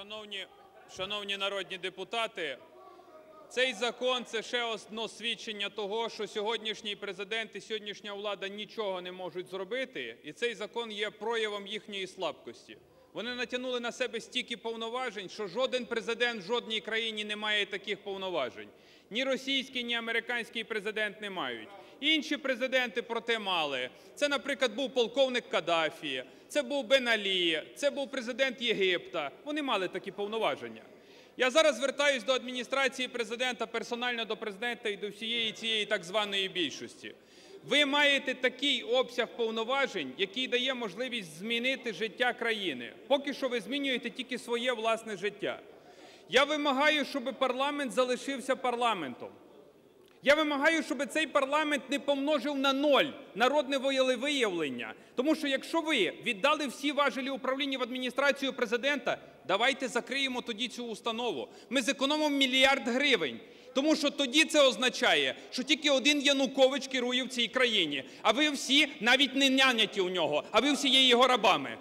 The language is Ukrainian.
Шановні, шановні народні депутати цей закон це ще одно свідчення того, що сьогоднішній президент і сьогоднішня влада нічого не можуть зробити, і цей закон є проявом їхньої слабкості. Вони натягнули на себе стільки повноважень, що жоден президент в жодній країні не має таких повноважень. Ні російський, ні американський президент не мають. Інші президенти проте мали. Це, наприклад, був полковник Каддафі, це був Бен Алі, це був президент Єгипта. Вони мали такі повноваження. Я зараз звертаюсь до Адміністрації Президента, персонально до Президента і до всієї цієї так званої більшості. Ви маєте такий обсяг повноважень, який дає можливість змінити життя країни. Поки що ви змінюєте тільки своє власне життя. Я вимагаю, щоб парламент залишився парламентом. Я вимагаю, щоб цей парламент не помножив на ноль народне волевиявлення. Тому що якщо ви віддали всі важелі управління в адміністрацію президента, давайте закриємо тоді цю установу. Ми зекономимо мільярд гривень. Тому що тоді це означає, що тільки один Янукович керує в цій країні, а ви всі навіть не наняті у нього, а ви всі є його рабами.